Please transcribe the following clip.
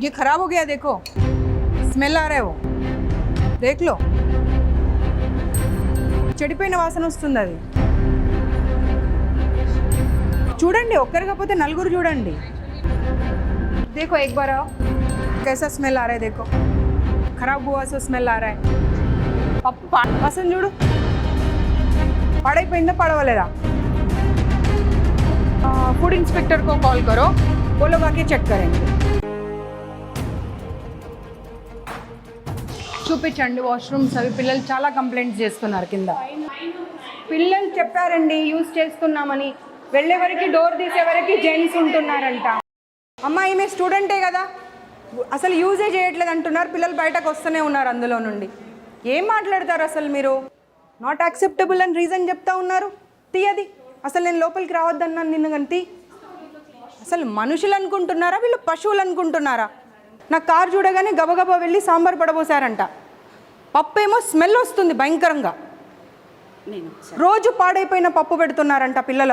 ये खराब हो गया देखो స్మెల్ ఆ రా वो देख लो చెడిపోయిన వాసన వస్తుంది అది చూడండి ఒక్కరు కాకపోతే నలుగురు చూడండి देखो एक बार आओ कैसा स्मेल आ रहा है देखो खराब हुआ सो स्मेल आ रहा है పప్పు పా- వాసన చూడు పడైపోయిందా పడవలేదా फूड इंस्पेक्टर को कॉल करो वो लोग आके चेक చూపించండి వాష్రూమ్స్ అవి. పిల్లలు చాలా కంప్లైంట్స్ చేస్తున్నారు కింద. పిల్లలు చెప్పారండి యూజ్ చేస్తున్నామని. వెళ్ళే వరకు డోర్ తీసే వరకు జెంట్స్ ఉంటున్నారంట. అమ్మ ఈమె స్టూడెంటే కదా. అసలు యూజే చేయట్లేదు అంటున్నారు. పిల్లలు బయటకు వస్తూనే ఉన్నారు అందులో నుండి. ఏం మాట్లాడతారు అసలు మీరు? నాట్ యాక్సెప్టబుల్ అని రీజన్ చెప్తా ఉన్నారు. తీయది అసలు నేను లోపలికి రావద్దన్నాను నిన్ను కానీ అసలు మనుషులు అనుకుంటున్నారా? వీళ్ళు పశువులు అనుకుంటున్నారా? నా కారు చూడగానే గబగబా వెళ్ళి సాంబార్ పడబోసారంట. పప్పు ఏమో స్మెల్ వస్తుంది భయంకరంగా. రోజు పాడైపోయిన పప్పు పెడుతున్నారంట పిల్లలకు